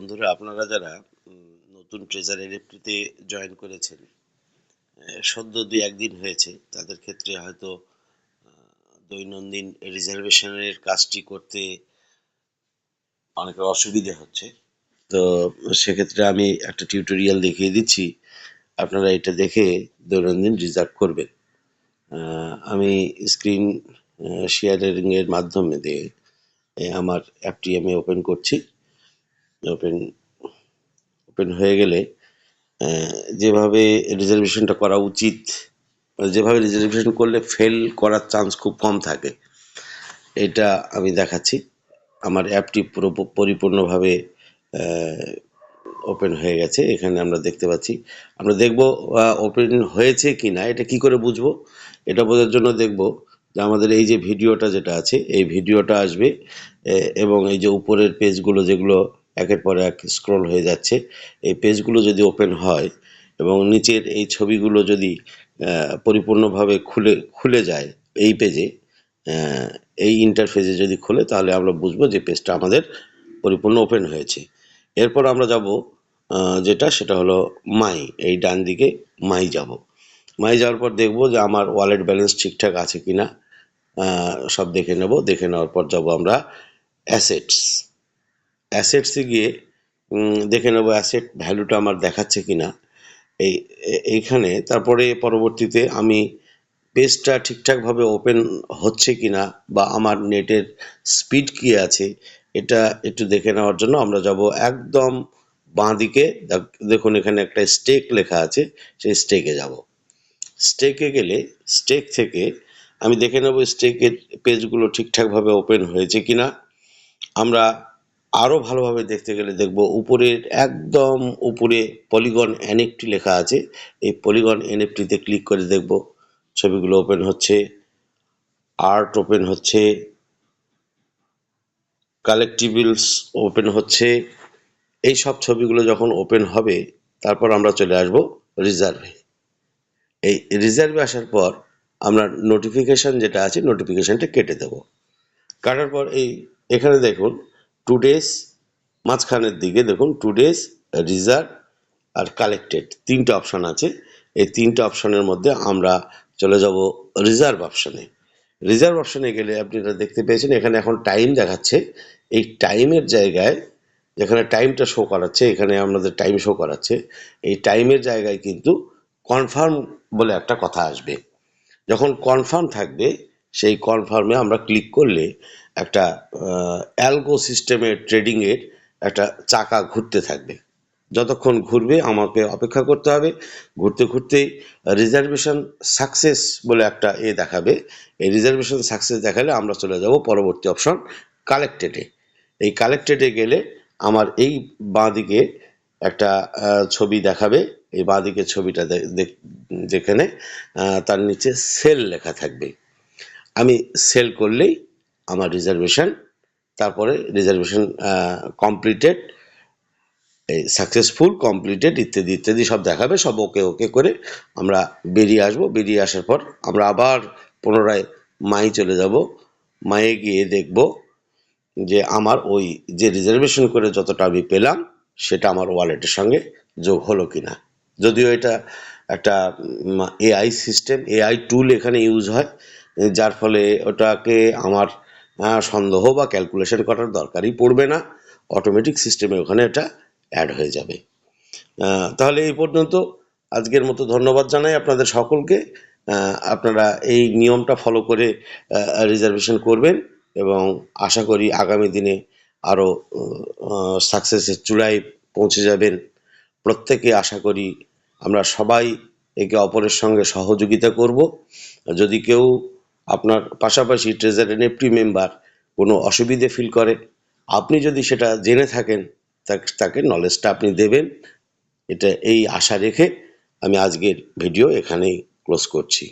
বন্ধুরা, আপনারা যারা নতুন ট্রেজার এনএফটিতে জয়েন করেছেন সদ্য দুই একদিন হয়েছে, তাদের ক্ষেত্রে হয়তো দৈনন্দিন রিজার্ভেশনের কাজটি করতে অনেকের অসুবিধে হচ্ছে। তো সেক্ষেত্রে আমি একটা টিউটোরিয়াল দেখিয়ে দিচ্ছি, আপনারা এটা দেখে দৈনন্দিন রিজার্ভ করবেন। আমি স্ক্রিন শেয়ারিং এর মাধ্যমে দিয়ে আমার অ্যাপটি আমি ওপেন করছি। ওপেন ওপেন হয়ে গেলে যেভাবে রিজার্ভেশনটা করা উচিত মানে যেভাবে রিজার্ভেশন করলে ফেল করার চান্স খুব কম থাকে, এটা আমি দেখাচ্ছি। আমার অ্যাপটি পুরো পরিপূর্ণভাবে ওপেন হয়ে গেছে, এখানে আমরা দেখতে পাচ্ছি। আমরা দেখব ওপেন হয়েছে কি না এটা কি করে বুঝব? এটা বোঝার জন্য দেখব যে আমাদের এই যে ভিডিওটা যেটা আছে, এই ভিডিওটা আসবে এবং এই যে উপরের পেজগুলো যেগুলো একের পর এক স্ক্রল হয়ে যাচ্ছে। এই পেজগুলো যদি ওপেন হয় এবং নিচের এই ছবিগুলো যদি পরিপূর্ণভাবে খুলে খুলে যায় এই পেজে এই ইন্টারফেসে যদি খুলে তাহলে আমরা বুঝব যে পেজটা আমাদের পরিপূর্ণ ওপেন হয়েছে। এরপর আমরা যাব যেটা সেটা হলো মাই এই ডান দিকে মাই যাব। মাই যাওয়ার পর দেখব যে আমার ওয়ালেট ব্যালেন্স ঠিকঠাক আছে কিনা। আহ, সব দেখে নেব। দেখে নেওয়ার পর যাব আমরা অ্যাসেটস অ্যাসেটসে গিয়ে দেখে নেব অ্যাসেট ভ্যালুটা আমার দেখাচ্ছে কি না এই এইখানে, তারপরে পরবর্তীতে আমি পেজটা ঠিকঠাকভাবে ওপেন হচ্ছে কিনা বা আমার নেটের স্পিড কি আছে, এটা একটু দেখে নেওয়ার জন্য আমরা যাব একদম বাঁ দিকে। দেখ- দেখুন এখানে একটা স্টেক লেখা আছে, সেই স্টেকে যাব। স্টেকে গেলে স্টেক থেকে আমি দেখে নেব স্টেকের পেজগুলো ঠিকঠাকভাবে ওপেন হয়েছে কি না আমরা আরও ভালোভাবে দেখতে গেলে দেখব উপরের একদম উপরে পলিগন এনএফটি লেখা আছে। এই পলিগন এনএফটিতে ক্লিক করে দেখব। ছবিগুলো ওপেন হচ্ছে। আর্ট ওপেন হচ্ছে। কালেক্টিবলস ওপেন হচ্ছে। এই সব ছবিগুলো যখন ওপেন হবে, তারপর আমরা চলে আসব রিজার্ভে এই রিজার্ভে আসার পর আমরা নোটিফিকেশন যেটা আছে নোটিফিকেশনটা কেটে দেব। কাটার পর এই, এখানে দেখুন টু ডেজ মাঝখানের দিকে দেখুন টু ডেজ রিজার্ভ আর কালেক্টেড তিনটে অপশান আছে। এই তিনটে অপশানের মধ্যে আমরা চলে যাব রিজার্ভ অপশানে রিজার্ভ অপশানে গেলে আপনি এটা দেখতে পেয়েছেন, এখানে এখন টাইম দেখাচ্ছে। এই টাইমের জায়গায় যেখানে টাইমটা শো করাচ্ছে, এখানে আমাদের টাইম শো করাচ্ছে। এই টাইমের জায়গায় কিন্তু কনফার্ম বলে একটা কথা আসবে। যখন কনফার্ম থাকবে সেই কনফার্মে আমরা ক্লিক করলে একটা অ্যালগো সিস্টেমের ট্রেডিংয়ের একটা চাকা ঘুরতে থাকবে। যতক্ষণ ঘুরবে আমাকে অপেক্ষা করতে হবে। ঘুরতে ঘুরতেই রিজার্ভেশন সাকসেস বলে একটা এ দেখাবে। এই রিজার্ভেশন সাকসেস দেখালে আমরা চলে যাব পরবর্তী অপশন কালেক্টেডে এই কালেক্টেডে গেলে আমার এই বাঁ দিকে একটা ছবি দেখাবে। এই বাঁ দিকের ছবিটা যেখানে তার নিচে সেল লেখা থাকবে। আমি সেল করলেই আমার রিজার্ভেশন তারপরে রিজার্ভেশন কমপ্লিটেড এই সাকসেসফুল কমপ্লিটেড ইত্যাদি ইত্যাদি সব দেখাবে, সব ওকে ওকে করে আমরা বেরিয়ে আসব। বেরিয়ে আসার পর আমরা আবার পুনরায় মাই চলে যাব। মায়ে গিয়ে দেখব যে আমার ওই যে রিজার্ভেশন করে যতটা আমি পেলাম, সেটা আমার ওয়ালেটের সঙ্গে যোগ হলো কি না যদিও এটা একটা এআই সিস্টেম এআই টুল এখানে ইউজ হয়। যার ফলে ওটাকে আমার সন্দেহ বা ক্যালকুলেশন করার দরকারই পড়বে না। অটোমেটিক সিস্টেমে ওখানে এটা অ্যাড হয়ে যাবে। তাহলে এই পর্যন্ত আজকের মতো ধন্যবাদ জানাই আপনাদের সকলকে। আপনারা এই নিয়মটা ফলো করে রিজার্ভেশন করবেন এবং আশা করি আগামী দিনে আরও সাকসেসের চূড়ায় পৌঁছে যাবেন। প্রত্যেকে আশা করি আমরা সবাই একে অপরের সঙ্গে সহযোগিতা করব। যদি কেউ আপনার পাশাপাশি ট্রেজার নেপটি মেম্বার কোনো অসুবিধে ফিল করে, আপনি যদি সেটা জেনে থাকেন, তাকে নলেজটা আপনি দেবেন। এটা এই আশা রেখে আমি আজকের ভিডিও এখানেই ক্লোজ করছি।